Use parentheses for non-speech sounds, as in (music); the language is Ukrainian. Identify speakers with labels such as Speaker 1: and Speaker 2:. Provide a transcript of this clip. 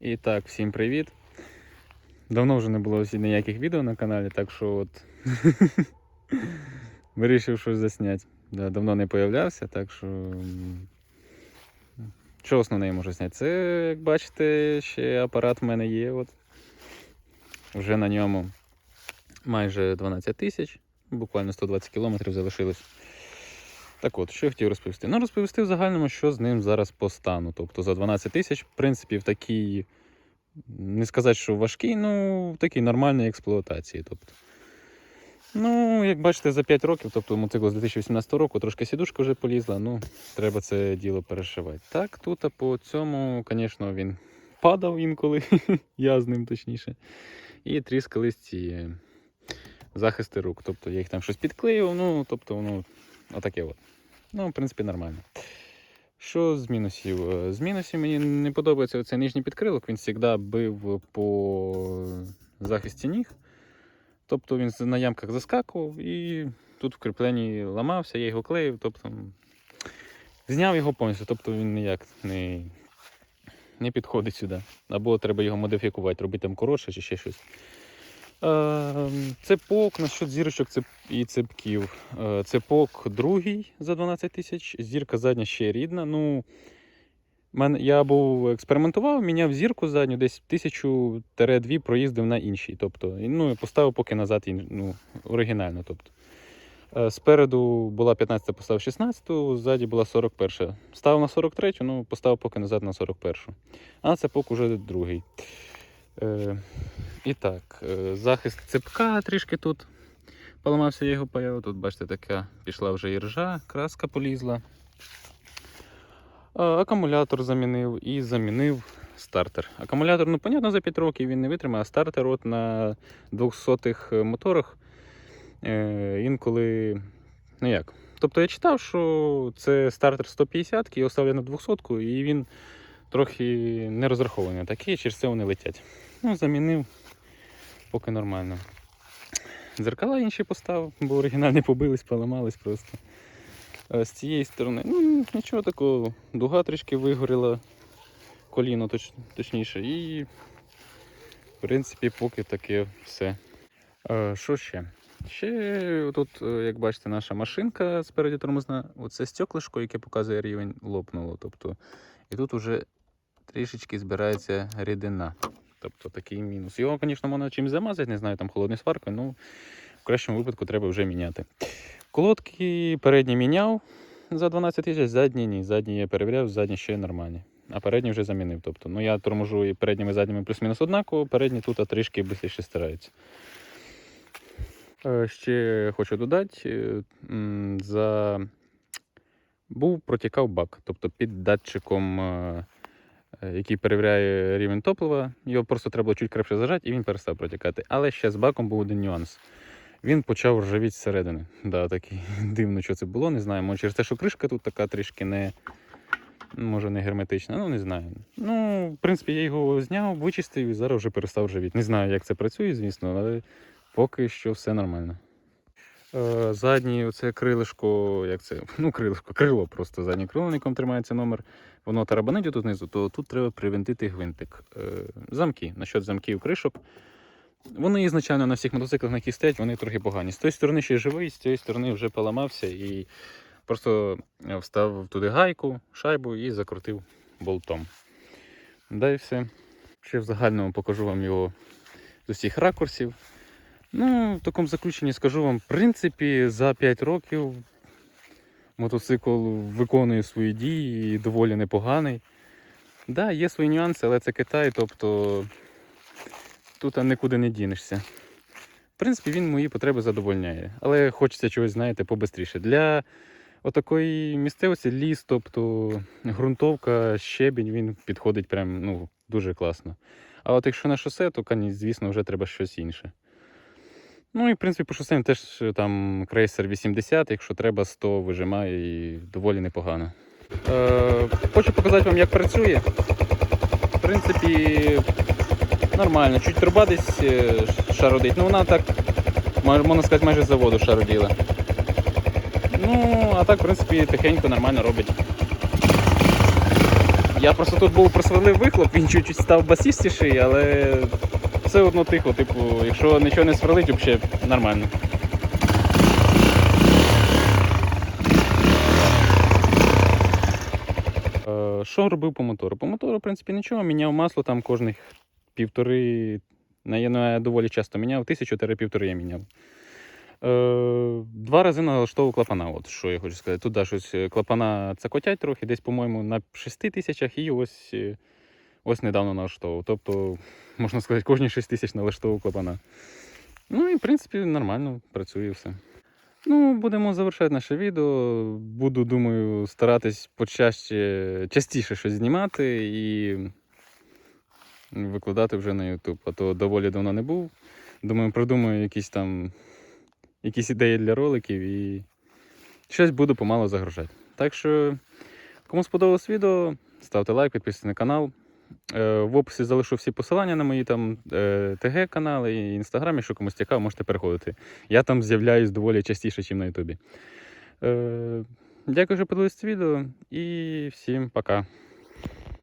Speaker 1: І так, всім привіт. Давно вже не було ніяких відео на каналі, так що от (laughs) вирішив щось засняти. Да, давно не появлявся, так що. Що основне я можу зняти? Це, як бачите, ще апарат в мене є. От. Вже на ньому майже 12 тисяч, буквально 120 кілометрів залишилось. Так от, що я хотів розповісти? Ну, розповісти в загальному, що з ним зараз по стану. Тобто за 12 тисяч, в принципі, в такій, не сказати, що важкій, ну, в такій нормальній експлуатації. Тобто. Ну, як бачите, за 5 років, тобто мотоцикл з 2018 року, трошки сідушка вже полізла, ну, треба це діло перешивати. Так, тут по цьому, звісно, він падав інколи, (laughs) я з ним точніше. І тріскались ці захисти рук. Тобто я їх там щось підклеїв, ну, тобто воно отаке от. Ну, в принципі, нормально. Що з мінусів? Е, З мінусів мені не подобається оцей нижній підкрилок, він завжди бив по захисті ніг. Тобто він на ямках заскакував і тут в кріпленні ламався, я його клеїв, тобто зняв його повністю, тобто він ніяк не, не підходить сюди. Або треба його модифікувати, робити там коротше чи ще щось. Е, Цепок насчет зірочок і цепків. Е, Цепок другий за 12 тисяч, зірка задня ще рідна. Ну. Я був експериментував, міняв зірку задню, десь тисячу-дві проїздив на іншій. Тобто, ну, поставив поки назад ну, оригінально. Тобто. Е, Спереду була 15, поставив 16, ззаді була 41. Ставив на 43, ну поставив поки назад на 41. А цепок уже другий. І так, е, захист цепка трішки тут. Поламався я його паяв. Тут, бачите, така пішла вже іржа, краска полізла. Акумулятор замінив і замінив стартер. Акумулятор, ну, понятно, за 5 років він не витримає, а стартер от на 200-х моторах е, інколи. Ну як? Тобто я читав, що це стартер 150 його ставлять на 200 і він трохи не розрахований такий, через це вони летять. Ну, замінив, поки нормально. Дзеркала інші поставив, бо оригінальні побились, поламались просто. А з цієї сторони, ну, нічого такого, дуга трішки вигоріла, коліно точ, точніше, і в принципі поки таке все. Е, Що ще? Ще тут, е, як бачите, наша машинка спереді тормозна, оце стеклишко, яке показує рівень, лопнуло. Тобто, і тут уже трішечки збирається рідина. Тобто такий мінус. Його, звісно, можна чимось замазати, не знаю, там холодною сваркою, ну в кращому випадку треба вже міняти. Колодки передні міняв за 12 тисяч, задні ні. Задні я перевіряв, задні ще нормальні. А передні вже замінив. Тобто, ну я торможу і передніми і задніми плюс-мінус однаково, передні тут трішки швидше стараються. Е, Ще хочу додати, е, за... був протікав бак, тобто під датчиком, е, який перевіряє рівень топлива, його просто треба було чуть крепше зажати і він перестав протікати. Але ще з баком був один нюанс. Він почав ржавіти зсередини. Да, такий (laughs) дивно, що це було, не знаю. Може через те, що кришка тут така трішки не. Може, не герметична, ну не знаю. Ну, в принципі, я його зняв, вичистив і зараз вже перестав ржавіти. Не знаю, як це працює, звісно, але поки що все нормально. Е, заднє оце крилишко, як це? Ну, крилишко, крило просто заднє крило, тримається номер. Воно тарабанить тут знизу, то тут треба привинтити гвинтик. Е, замки. Насчет замків кришок. Вони ізначально на всіх мотоциклах, на яких стоять, вони трохи погані. З тої сторони ще живий, з цієї сторони вже поламався і просто вставив туди гайку, шайбу і закрутив болтом. Да і все. Ще в загальному покажу вам його з усіх ракурсів. Ну, в такому заключенні скажу вам, в принципі, за 5 років мотоцикл виконує свої дії і доволі непоганий. Так, да, є свої нюанси, але це Китай, тобто тут нікуди не дінешся. В принципі, він мої потреби задовольняє. Але хочеться чогось, знаєте, побистріше. Для отакої місцевості ліс, тобто ґрунтовка, щебінь, він підходить прям ну, дуже класно. А от якщо на шосе, то, звісно, вже треба щось інше. Ну і в принципі по шоссе теж е, там крейсер 80, якщо треба, 100 вижимає і доволі непогано. Е, хочу показати вам, як працює. В принципі, нормально. Чуть труба десь е, шародить. Ну вона так, можна сказати, майже заводу шароділа. Ну, а так, в принципі, тихенько, нормально робить. Я просто тут був просверлив вихлоп, він чуть-чуть став басістіший, але все одно тихо, типу, якщо нічого не сверлить, взагалі нормально. Е, Що робив по мотору? По мотору, в принципі, нічого. Міняв масло там кожних півтори. на- Я ну, доволі часто міняв, тисячу-півтори я міняв. Е, два рази налаштовував клапана. От що я хочу сказати. Тут да, щось е, клапана цокотять трохи, десь, по-моєму, на 6 тисячах і ось, ось недавно налаштовував. Тобто, можна сказати, кожні 6 тисяч налаштовував клапана. Ну і в принципі нормально працює все. Ну, будемо завершати наше відео. Буду, думаю, старатись почаще, частіше щось знімати і викладати вже на YouTube. А то доволі давно не був. Думаю, придумаю якісь там якісь ідеї для роликів і щось буду помало загружати. Так що, кому сподобалось відео, ставте лайк, підписуйтесь на канал. Е, В описі залишу всі посилання на мої там е, ТГ-канали і інстаграм, якщо комусь цікаво, можете переходити. Я там з'являюсь доволі частіше, ніж на Ютубі. Е, Дякую, що подивилися це відео і всім пока.